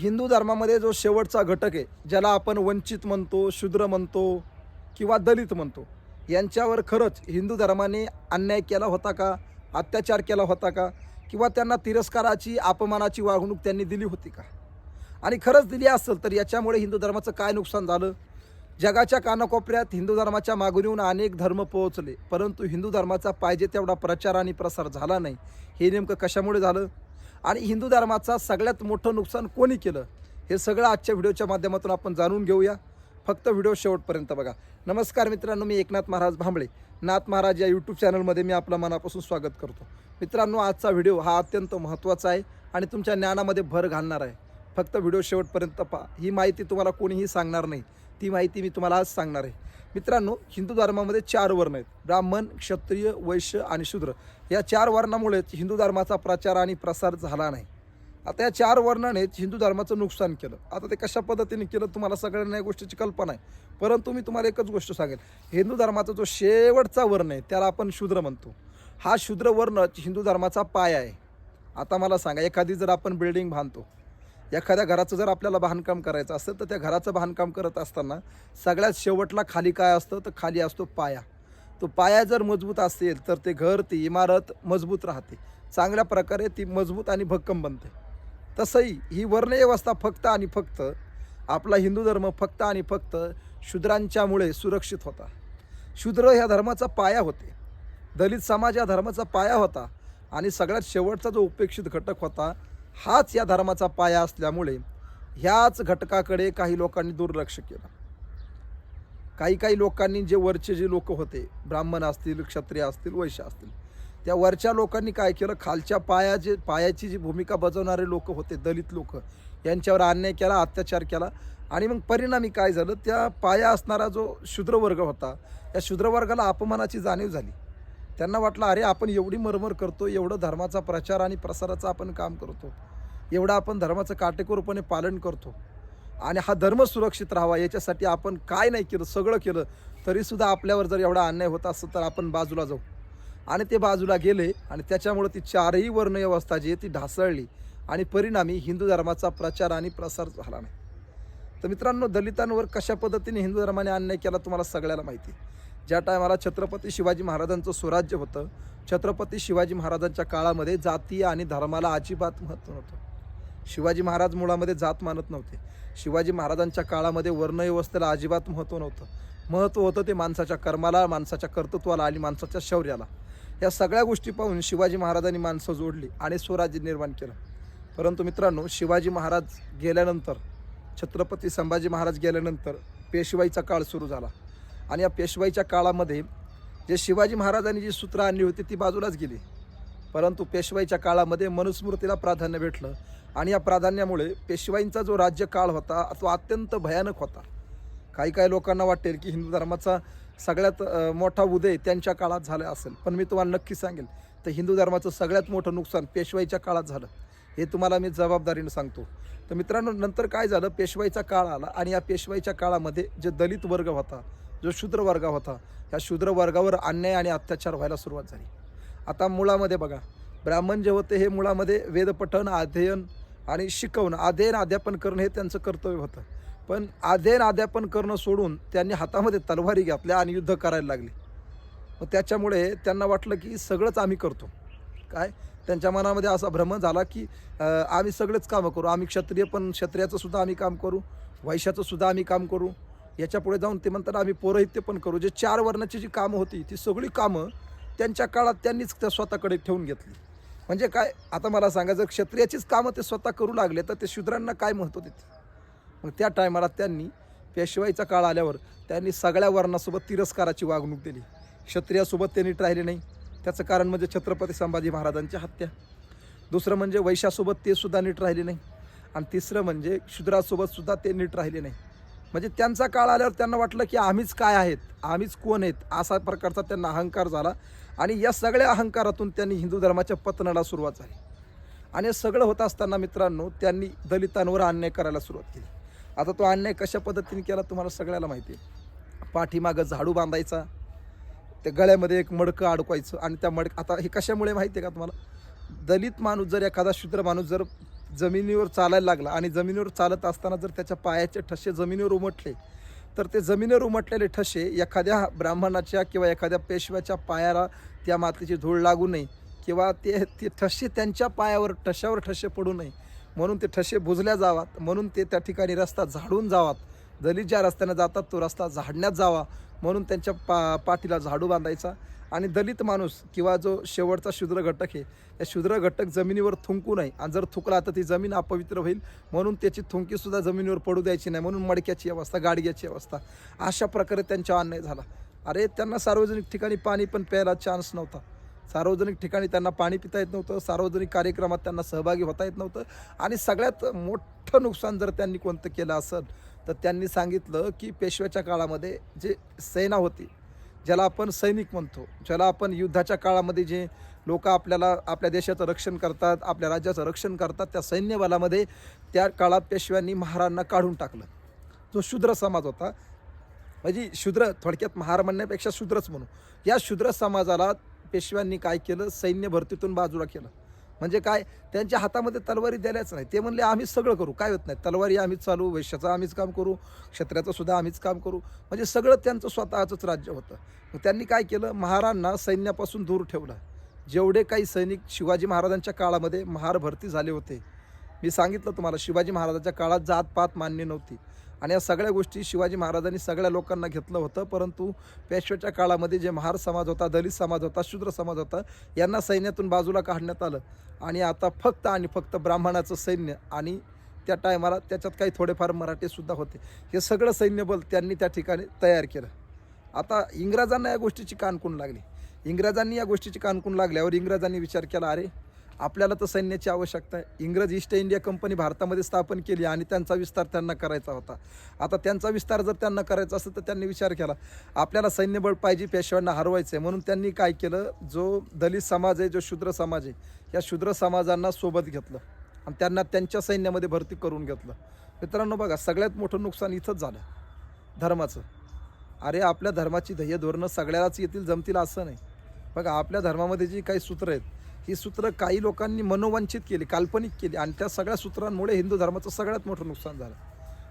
हिंदू धर्मामध्ये जो शेवटचा घटक आहे ज्याला आपण वंचित म्हणतो शूद्र म्हणतो किंवा दलित म्हणतो यांच्यावर खरंच हिंदू धर्माने अन्याय केला होता का? अत्याचार केला होता का? किंवा त्यांना तिरस्काराची अपमानाची वागणूक त्यांनी दिली होती का? आणि खरंच दिली असेल तर याच्यामुळे हिंदू धर्माचं काय नुकसान झालं? जगाच्या कानाकोपऱ्यात हिंदू धर्माच्या मागून येऊन अनेक धर्म पोहोचले परंतु हिंदू धर्माचा पाहिजे तेवढा प्रचार आणि प्रसार झाला नाही. हे नेमकं कशामुळे झालं? आणि हिंदू धर्माचा सगळ्यात मोठं नुकसान कोणी केलं हे सगळं आजच्या व्हिडिओच्या माध्यमातून आपण जाणून घेऊया. फक्त व्हिडिओ शेवटपर्यंत बघा. नमस्कार मित्रांनो मी एकनाथ महाराज भांबळे. नाथ महाराज या यूट्यूब चॅनलमध्ये मी आपलं मनापासून स्वागत करतो. मित्रांनो आजचा व्हिडिओ हा अत्यंत महत्त्वाचा आहे आणि तुमच्या ज्ञानामध्ये भर घालणार आहे. फक्त व्हिडिओ शेवटपर्यंत पहा. ही माहिती तुम्हाला कोणीही सांगणार नाही. ती माहिती मी तुम्हाला आज सांगणार आहे. मित्रांनो हिंदू धर्मामध्ये चार वर्ण आहेत. ब्राह्मण क्षत्रिय वैश्य आणि शूद्र. या चार वर्णामुळेच हिंदू धर्माचा प्रचार आणि प्रसार झाला नाही. आता या चार वर्णानेच हिंदू धर्माचं नुकसान केलं. आता ते कशा पद्धतीने केलं तुम्हाला सगळ्यांना या गोष्टीची कल्पना आहे. परंतु मी तुम्हाला एकच गोष्ट सांगेल हिंदू धर्माचा जो शेवटचा वर्ण आहे त्याला आपण शूद्र म्हणतो. हा शूद्र वर्ण हिंदू धर्माचा पाय आहे. आता मला सांगा एखादी जर आपण बिल्डिंग बांधतो एखाद्या घराचं जर आपल्याला बांधकाम करायचं असेल तर त्या घराचं बांधकाम करत असताना सगळ्यात शेवटला खाली काय असतं? तर खाली असतो पाया. तो पाया जर मजबूत असेल तर ते घर ती इमारत मजबूत राहते. चांगल्या प्रकारे ती मजबूत आणि भक्कम बनते. तसंही ही वर्णव्यवस्था फक्त आणि फक्त आपला हिंदू धर्म फक्त आणि फक्त शूद्रांच्यामुळे सुरक्षित होता. शूद्र ह्या धर्माचा पाया होते. दलित समाज या धर्माचा पाया होता आणि सगळ्यात शेवटचा जो उपेक्षित घटक होता हाच या धर्माचा पाया असल्यामुळे ह्याच घटकाकडे काही लोकांनी दुर्लक्ष केलं. काही काही लोकांनी जे वरचे जे लोक होते ब्राह्मण असतील क्षत्रिय असतील वैश्य असतील त्या वरच्या लोकांनी काय केलं? खालच्या पायाचे पायाची जी भूमिका बजावणारे लोक होते दलित लोक यांच्यावर अन्याय केला अत्याचार केला आणि मग परिणामी काय झालं? त्या पाया असणारा जो शूद्रवर्ग होता या शूद्रवर्गाला अपमानाची जाणीव झाली. त्यांना वाटलं अरे आपण एवढी मरमर करतो एवढं धर्माचा प्रचार आणि प्रसाराचं आपण काम करतो एवढं आपण धर्माचं काटेकोरपणे पालन करतो आणि हा धर्म सुरक्षित राहावा याच्यासाठी आपण काय नाही केलं सगळं केलं तरीसुद्धा आपल्यावर जर एवढा अन्याय होत असतं तर आपण बाजूला जाऊ. आणि ते बाजूला गेले आणि त्याच्यामुळे ती चारही वर्णव्यवस्था जी आहे ती ढासळली आणि परिणामी हिंदू धर्माचा प्रचार आणि प्रसार झाला नाही. तर मित्रांनो दलितांवर कशा पद्धतीने हिंदू धर्माने अन्याय केला तुम्हाला सगळ्याला माहिती आहे. ज्या टायमाला छत्रपती शिवाजी महाराजांचं स्वराज्य होतं छत्रपती शिवाजी महाराजांच्या काळामध्ये जातीय आणि धर्माला अजिबात महत्त्व नव्हतं. शिवाजी महाराज मुळामध्ये जात मानत नव्हते. शिवाजी महाराजांच्या काळामध्ये वर्णव्यवस्थेला अजिबात महत्त्व नव्हतं. महत्त्व होतं ते माणसाच्या कर्माला माणसाच्या कर्तृत्वाला आणि माणसाच्या शौर्याला. या सगळ्या गोष्टी पाहून शिवाजी महाराजांनी माणसं जोडली आणि स्वराज्य निर्माण केलं. परंतु मित्रांनो शिवाजी महाराज गेल्यानंतर छत्रपती संभाजी महाराज गेल्यानंतर पेशवाईचा काळ सुरू झाला. आणि या पेशवाईच्या काळामध्ये जे शिवाजी महाराजांनी जी सूत्र आणली होती ती बाजूलाच गेली. परंतु पेशवाईच्या काळामध्ये मनुस्मृतीला प्राधान्य भेटलं. आणि या प्राधान्यामुळे पेशवाईंचा जो राज्यकाळ होता तो अत्यंत भयानक होता. काही काही लोकांना वाटेल की हिंदू धर्माचा सगळ्यात मोठा उदय त्यांच्या काळात झाला असेल. पण मी तुम्हाला नक्की सांगेल तर हिंदू धर्माचं सगळ्यात मोठं नुकसान पेशवाईच्या काळात झालं. हे तुम्हाला मी जबाबदारीनं सांगतो. तर मित्रांनो नंतर काय झालं? पेशवाईचा काळ आला आणि या पेशवाईच्या काळामध्ये जे दलित वर्ग होता जो शूद्र वर्ग होता या शूद्र वर्गावर अन्याय आणि अत्याचार व्हायला सुरुवात झाली. आता मुळामध्ये बघा ब्राह्मण जे होते हे मुळामध्ये वेदपठण अध्ययन आणि शिकवणं अध्ययन अध्यापन करणं हे त्यांचं कर्तव्य होतं. पण अध्ययन अध्यापन करणं सोडून त्यांनी हातामध्ये तलवारी घातल्या आणि युद्ध करायला लागले. मग त्याच्यामुळे त्यांना वाटलं की सगळंच आम्ही करतो. काय? त्यांच्या मनामध्ये असा भ्रम झाला की आम्ही सगळेच कामं करू. आम्ही क्षत्रिय पण क्षत्रियाचं सुद्धा आम्ही काम करू. वैशाचंसुद्धा आम्ही काम करू. याच्यापुढे जाऊन ते म्हणतात आम्ही पौरोहित्य पण करू. जे चार वर्णाची जी कामं होती ती सगळी कामं त्यांच्या काळात त्यांनीच त्या स्वतःकडे ठेवून घेतली. म्हणजे काय? आता मला सांगा जर क्षत्रियाचीच कामं ते स्वतः करू लागले तर ते शूद्रांना काय महत्त्व देते मग त्या टायमाला त्यांनी पेशवाईचा काळ आल्यावर त्यांनी सगळ्या वर्णासोबत तिरस्काराची वागणूक दिली. क्षत्रियासोबत ते नीट राहिले नाही. त्याचं कारण म्हणजे छत्रपती संभाजी महाराजांची हत्या. दुसरं म्हणजे वैशासोबत ते सुद्धा नीट राहिले नाही. आणि तिसरं म्हणजे शूद्रासोबत सुद्धा ते नीट राहिले नाही. म्हणजे त्यांचा काळ आल्यावर त्यांना वाटलं की आम्हीच काय आहेत आम्हीच कोण आहेत असा प्रकारचा त्यांना अहंकार झाला. आणि या सगळ्या अहंकारातून त्यांनी हिंदू धर्माच्या पतनाला सुरुवात झाली. आणि हे सगळं होत असताना मित्रांनो त्यांनी दलितांवर अन्याय करायला सुरुवात केली. आता तो अन्याय कशा पद्धतीने केला तुम्हाला सगळ्याला माहिती आहे. पाठीमागं झाडू बांधायचा त्या गळ्यामध्ये एक मडकं अडकवायचं आणि त्या मडक आता हे कशामुळे माहिती आहे का तुम्हाला? दलित माणूस जर एखादा शूद्र माणूस जर जमिनीवर चालायला लागला आणि जमिनीवर चालत असताना जर त्याच्या पायाचे ठसे जमिनीवर उमटले तर ते जमिनीवर उमटलेले ठसे एखाद्या ब्राह्मणाच्या किंवा एखाद्या पेशव्याच्या पायाला त्या मातीची धूळ लागू नये किंवा ते ते ठसे त्यांच्या पायावर ठशावर ठसे पडू नये. म्हणून ते ठसे बुजल्या जावात म्हणून ते त्या ठिकाणी रस्ता झाडून जावात. दलित ज्या रस्त्याने जातात तो रस्ता झाडण्यात जावा. म्हणून त्यांच्या पा पाठीला झाडू बांधायचा. आणि दलित माणूस किंवा जो शेवटचा शूद्र घटक आहे या शूद्र घटक जमिनीवर थुंकू नये. आणि जर थुकला तर ती जमीन अपवित्र होईल. म्हणून त्याची थुंकीसुद्धा जमिनीवर पडू द्यायची नाही. म्हणून मडक्याची अवस्था गाडग्याची अवस्था अशा प्रकारे त्यांचा अन्याय झाला. अरे त्यांना सार्वजनिक ठिकाणी पाणी पण प्यायला चान्स नव्हता. सार्वजनिक ठिकाणी त्यांना पाणी पिता येत नव्हतं. सार्वजनिक कार्यक्रमात त्यांना सहभागी होता येत नव्हतं. आणि सगळ्यात मोठं नुकसान जर त्यांनी कोणतं केलं असेल तर त्यांनी सांगितलं की पेशव्याच्या काळामध्ये जे सेना होती ज्याला आपण सैनिक म्हणतो ज्याला आपण युद्धाच्या काळामध्ये जे लोक आपल्याला आपल्या देशाचं रक्षण करतात आपल्या राज्याचं रक्षण करतात त्या सैन्यबलामध्ये त्या काळात पेशव्यांनी महारांना काढून टाकलं. जो शूद्र समाज होता म्हणजे शूद्र थोडक्यात महार म्हणण्यापेक्षा शूद्रच म्हणू. या शूद्र समाजाला पेशव्यांनी काय केलं? सैन्य भरतीतून बाजूला केलं. म्हणजे काय? त्यांच्या हातामध्ये तलवारी द्यायलाच नाही. ते म्हणले आम्ही सगळं करू. काय होत नाही. तलवारी आम्हीच चालू वैश्याचं आम्हीच काम करू क्षत्र्याचं सुद्धा आम्हीच काम करू. म्हणजे सगळं त्यांचं स्वतःचंच राज्य होतं. मग त्यांनी काय केलं? महारांना सैन्यापासून दूर ठेवलं. जेवढे काही सैनिक शिवाजी महाराजांच्या काळामध्ये महार भरती झाले होते. मी सांगितलं तुम्हाला शिवाजी महाराजांच्या काळात जात पात मान्य नव्हती. आणि या सगळ्या गोष्टी शिवाजी महाराजांनी सगळ्या लोकांना घेतलं होतं परंतु पेशव्याच्या काळामध्ये जे महार समाज होता दलित समाज होता शूद्र समाज होता यांना सैन्यातून बाजूला काढण्यात आलं. आणि आता फक्त आणि फक्त ब्राह्मणाचं सैन्य आणि त्या टायमाला त्याच्यात काही थोडेफार मराठीसुद्धा होते. हे सगळं सैन्यबल त्यांनी त्या ठिकाणी तयार केलं. आता इंग्रजांना या गोष्टीची कानकून लागली? इंग्रजांनी या गोष्टीची कानकून लागल्यावर इंग्रजांनी विचार केला अरे आपल्याला तर सैन्याची आवश्यकता आहे. इंग्रज ईस्ट इंडिया कंपनी भारतामध्ये स्थापन केली आणि त्यांचा विस्तार त्यांना करायचा होता. आता त्यांचा विस्तार जर त्यांना करायचा असेल तर त्यांनी विचार केला. आपल्याला सैन्यबळ पाहिजे पेशव्यांना हरवायचं आहे म्हणून त्यांनी काय केलं? जो दलित समाज आहे जो शूद्र समाज आहे या शूद्र समाजांना सोबत घेतलं. आणि त्यांना त्यांच्या सैन्यामध्ये भरती करून घेतलं. मित्रांनो बघा सगळ्यात मोठं नुकसान इथंच झालं. धर्माचं. अरे आपल्या धर्माची ध्येय धोरणं सगळ्यालाच येतील जमतील असं नाही. बघा आपल्या धर्मामध्ये जी काही सूत्रं आहेत ही सूत्रं काही लोकांनी मनोवंचित केली काल्पनिक केली आणि त्या सगळ्या सूत्रांमुळे हिंदू धर्माचं सगळ्यात मोठं नुकसान झालं.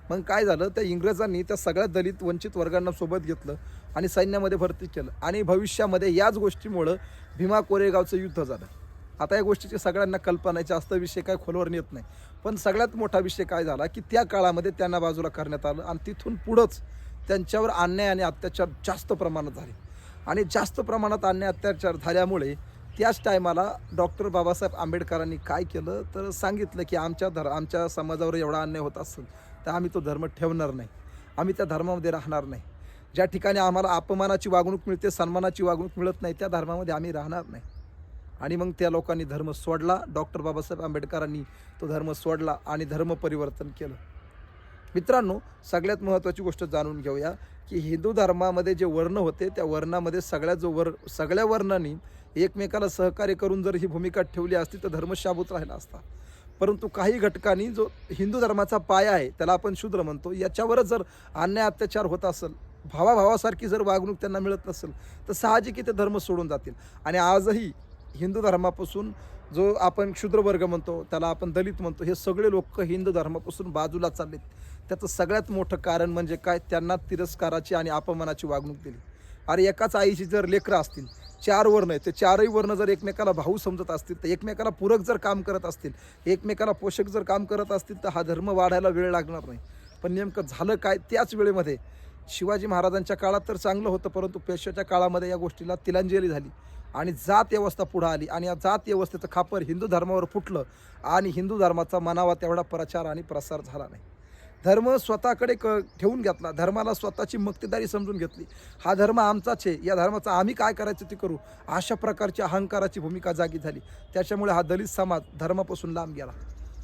मग काय झालं? त्या इंग्रजांनी त्या सगळ्या दलित वंचित वर्गांना सोबत घेतलं आणि सैन्यामध्ये भरती केलं आणि भविष्यामध्ये याच गोष्टीमुळं भीमा कोरेगावचं युद्ध झालं. आता या गोष्टीची सगळ्यांना कल्पना आहे जास्त विषय काय खोलवर नेत नाही. पण सगळ्यात मोठा विषय काय झाला की त्या काळामध्ये त्यांना बाजूला करण्यात आलं आणि तिथून पुढंच त्यांच्यावर अन्याय आणि अत्याचार जास्त प्रमाणात झाले. आणि जास्त प्रमाणात अन्याय अत्याचार झाल्यामुळे त्याच टायमाला डॉक्टर बाबासाहेब आंबेडकरांनी काय केलं? तर सांगितलं की आमच्या धर आमच्या समाजावर एवढा अन्याय होत असेल तर आम्ही तो धर्म ठेवणार नाही. आम्ही त्या धर्मामध्ये राहणार नाही. ज्या ठिकाणी आम्हाला अपमानाची वागणूक मिळते सन्मानाची वागणूक मिळत नाही त्या धर्मामध्ये आम्ही राहणार नाही. आणि मग त्या लोकांनी धर्म सोडला. डॉक्टर बाबासाहेब आंबेडकरांनी तो धर्म सोडला आणि धर्म परिवर्तन केलं. मित्रांनो सगळ्यात महत्त्वाची गोष्ट जाणून घेऊया की हिंदू धर्मामध्ये जे वर्ण होते त्या वर्णामध्ये सगळ्या जो वर सगळ्या वर्णांनी एकमेकाला सहकार्य करून जर ही भूमिका ठेवली असती तर धर्म शाबूत राहिला असता. परंतु काही घटकांनी जो हिंदू धर्माचा पाया आहे त्याला आपण शूद्र म्हणतो. याच्यावरच जर अन्याय अत्याचार होत असेल भावाभावासारखी जर वागणूक त्यांना मिळत नसेल तर साहजिक ते धर्म सोडून जातील. आणि आजही हिंदू धर्मापासून जो आपण क्षुद्रवर्ग म्हणतो त्याला आपण दलित म्हणतो हे सगळे लोक हिंदू धर्मापासून बाजूला चाललेत. त्याचं सगळ्यात मोठं कारण म्हणजे काय? त्यांना तिरस्काराची आणि अपमानाची वागणूक दिली. अरे एकाच आईची जर लेकरं असतील चार वर्ण ते चारही वर्ण जर एकमेकाला भाऊ समजत असतील तर एकमेकाला पूरक जर काम करत असतील एकमेकाला पोषक जर काम करत असतील तर हा धर्म वाढायला वेळ लागणार नाही. पण नेमकं झालं काय? त्याच वेळेमध्ये शिवाजी महाराजांच्या काळात तर चांगलं होतं परंतु पेशव्याच्या काळामध्ये या गोष्टीला तिलांजली झाली आणि जात व्यवस्था पुढं आली आणि या जात व्यवस्थेचं खापर हिंदू धर्मावर फुटलं आणि हिंदू धर्माचा मनावा तेवढा प्रचार आणि प्रसार झाला नाही. धर्म स्वतःकडे क ठेवून घेतला. धर्माला स्वतःची मक्तेदारी समजून घेतली. हा धर्म आमचाच आहे. या धर्माचा आम्ही काय करायचं ते करू. अशा प्रकारची अहंकाराची भूमिका जागी झाली. त्याच्यामुळे हा दलित समाज धर्मापासून लांब गेला.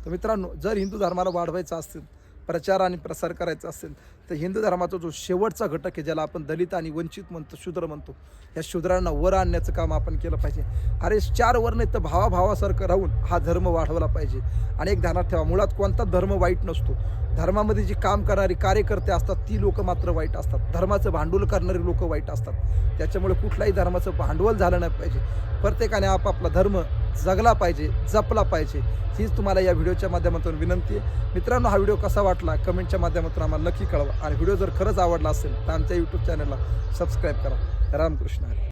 तर मित्रांनो जर हिंदू धर्माला वाढवायचं असेल प्रचार आणि प्रसार करायचा असेल तर हिंदू धर्माचा जो शेवटचा घटक आहे ज्याला आपण दलित आणि वंचित म्हणतो शूद्र म्हणतो या शूद्रांना वर आणण्याचं काम आपण केलं पाहिजे. अरे चार वर्ण नाही तर भावाभावासारखं राहून हा धर्म वाढवला पाहिजे. आणि एक ध्यानात ठेवा मुळात कोणता धर्म वाईट नसतो. धर्मामध्ये जी काम करणारी कार्यकर्ते असतात ती लोक मात्र वाईट असतात. धर्माचं भांडवल करणारी लोक वाईट असतात. त्याच्यामुळे कुठल्याही धर्माचं भांडवल झालं नाही पाहिजे. प्रत्येकाने आपापला धर्म जगला पाहिजे जपला पाहिजे. हीच तुम्हाला या व्हिडिओच्या माध्यमातून विनंती आहे. मित्रांनो हा व्हिडिओ कसा वाटला? कमेंटच्या माध्यमातून आम्हाला नक्की कळवा. आणि व्हिडिओ जर खरंच आवडला असेल तर आमच्या यूट्यूब चॅनलला सबस्क्राईब करा रामकृष्ण हरी.